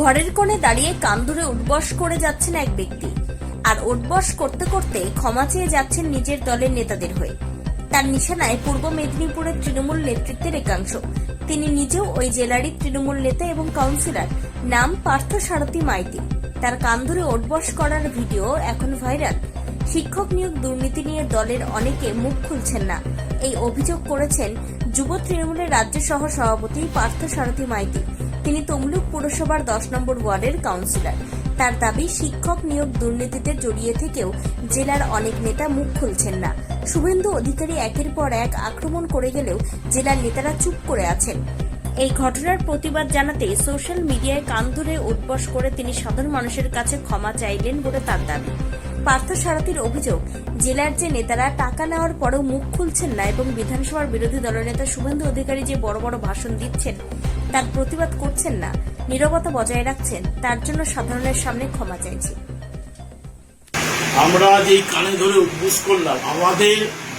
ঘরের কোণে দাঁড়িয়ে কান ধরে উঠবস করে যাচ্ছেন এক ব্যক্তি। আর উঠবস করতে করতে ক্ষমা চেয়ে যাচ্ছেন নিজের দলের নেতাদের হয়ে। তার নিশানায় পূর্ব মেদিনীপুরের তৃণমূল নেতৃত্বের একাংশ। তিনি নিজেও ওই জেলারই তৃণমূল নেতা এবং কাউন্সিলর। নাম পার্থ সারথী মাইতি। তার কান ধরে উঠবস করার ভিডিও এখন ভাইরাল। শিক্ষক নিয়োগ দুর্নীতি নিয়ে দলের অনেকে মুখ খুলছেন না। এই অভিযোগ করেছেন যুব তৃণমূলের রাজ্য সহ সভাপতি পার্থ সারথী মাইতি। তিনি তমলুক পুরসভার দশ নম্বর ওয়ার্ডের কাউন্সিলর। তার দাবি, শিক্ষক নিয়োগ দুর্নীতিতে জড়িয়ে থেকেও জেলার অনেক নেতা মুখ খুলছেন না। শুভেন্দু অধিকারী একের পর এক আক্রমণ করে গেলেও জেলার নেতারা চুপ করে আছেন। এই ঘটনার প্রতিবাদ জানাতে সোশ্যাল মিডিয়ায় কান ধরে উঠবস করে তিনি সাধারণ মানুষের কাছে ক্ষমা চাইলেন বলে তার দাবি। পার্থ সারথীর অভিযোগ, জেলার যে নেতারা টাকা নেওয়ার পরেও মুখ খুলছেন না এবং বিধানসভার বিরোধী দলনেতা শুভেন্দু অধিকারী যে বড় বড় ভাষণ দিচ্ছেন তার প্রতিবাদ করছেন না, নীরবতা বজায় রাখছেন, তার জন্য সাধারণের সামনে ক্ষমা চাইছি। আমরা এই কানে ধরে উদ্বুস করলাম, আমাদের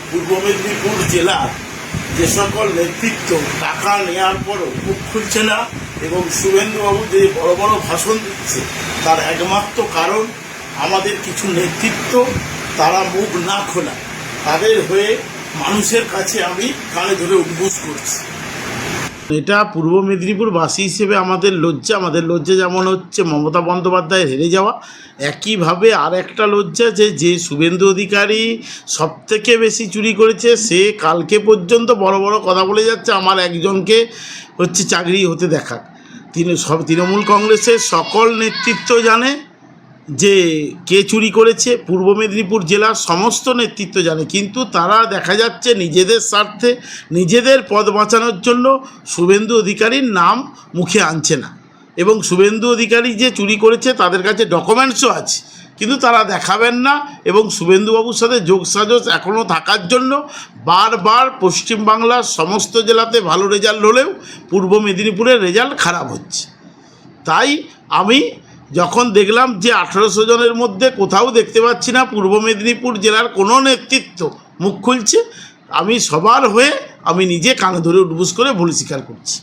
পূর্ব মেদিনীপুর জেলার যে সকল নেতৃত্ব, টাকা নেওয়ার পরও মুখ খুলছে না এবং শুভেন্দুবাবু যে বড় বড় ভাষণ দিচ্ছে, তার একমাত্র কারণ আমাদের কিছু নেতৃত্ব, তারা মুখ না খোলা। তাদের হয়ে মানুষের কাছে আমি কানে ধরে উদ্বুস করছি। এটা পূর্ব মেদিনীপুর বাসী হিসেবে আমাদের লজ্জা। আমাদের লজ্জা যেমন হচ্ছে, মমতা বন্দ্যোপাধ্যায় হেরে যাওয়া, একইভাবে আর একটা লজ্জা যে যে শুভেন্দু অধিকারী সব থেকে বেশি চুরি করেছে, সে কালকে পর্যন্ত বড় বড় কথা বলে যাচ্ছে, আমার একজনকে হচ্ছে চাকরি হতে দেখা তিনি সব তৃণমূল কংগ্রেসের সকল নেতৃত্ব জানে যে কে চুরি করেছে, পূর্ব মেদিনীপুর জেলার সমস্ত নেতৃত্ব জানে। কিন্তু তারা দেখা যাচ্ছে নিজেদের স্বার্থে নিজেদের পদ বাঁচানোর জন্য শুভেন্দু অধিকারীর নাম মুখে আনছে না। এবং শুভেন্দু অধিকারী যে চুরি করেছে, তাদের কাছে ডকুমেন্টসও আছে। কিন্তু তারা দেখাবেন না এবং শুভেন্দুবাবুর সাথে যোগসাজস এখনও থাকার জন্য বারবার পশ্চিমবাংলার সমস্ত জেলাতে ভালো রেজাল্ট হলেও পূর্ব মেদিনীপুরের রেজাল্ট খারাপ হচ্ছে। তাই আমি যখন দেখলাম যে আঠারোশো জনের মধ্যে কোথাও দেখতে পাচ্ছি না, পূর্ব মেদিনীপুর জেলার কোনো নেতৃত্ব। মুখ খুলছে, আমি সবার হয়ে আমি নিজে কানে ধরে উঠবুস করে ভুল স্বীকার করছি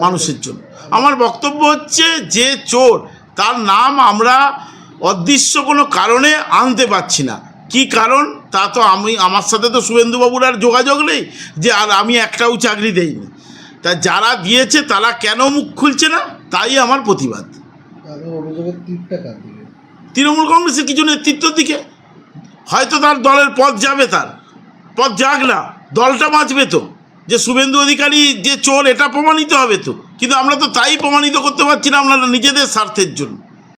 মানুষের জন্য। আমার বক্তব্য হচ্ছে যে চোর, তার নাম আমরা অদৃশ্য কোনো কারণে আনতে পারছি না। কি কারণ? তা তো আমি, আমার সাথে তো শুভেন্দুবাবুর আর যোগাযোগ নেই যে আর আমি একটাও চাকরি দেইনি। তা যারা দিয়েছে তারা কেন মুখ খুলছে না? তাই আমার প্রতিবাদ। অভিযোগের তীরটা কার দিকে? তৃণমূল কংগ্রেসের কিছু নেতৃত্বের দিকে। হয়তো তার দলের পথ যাবে তার। পথ যাক না, দলটা বাঁচবে তো। যে শুভেন্দু অধিকারী যে চোর, এটা প্রমাণিত হবে তো। কিন্তু আমরা তো তাই প্রমাণিত করতে পারছি না আপনারা নিজেদের স্বার্থের জন্য।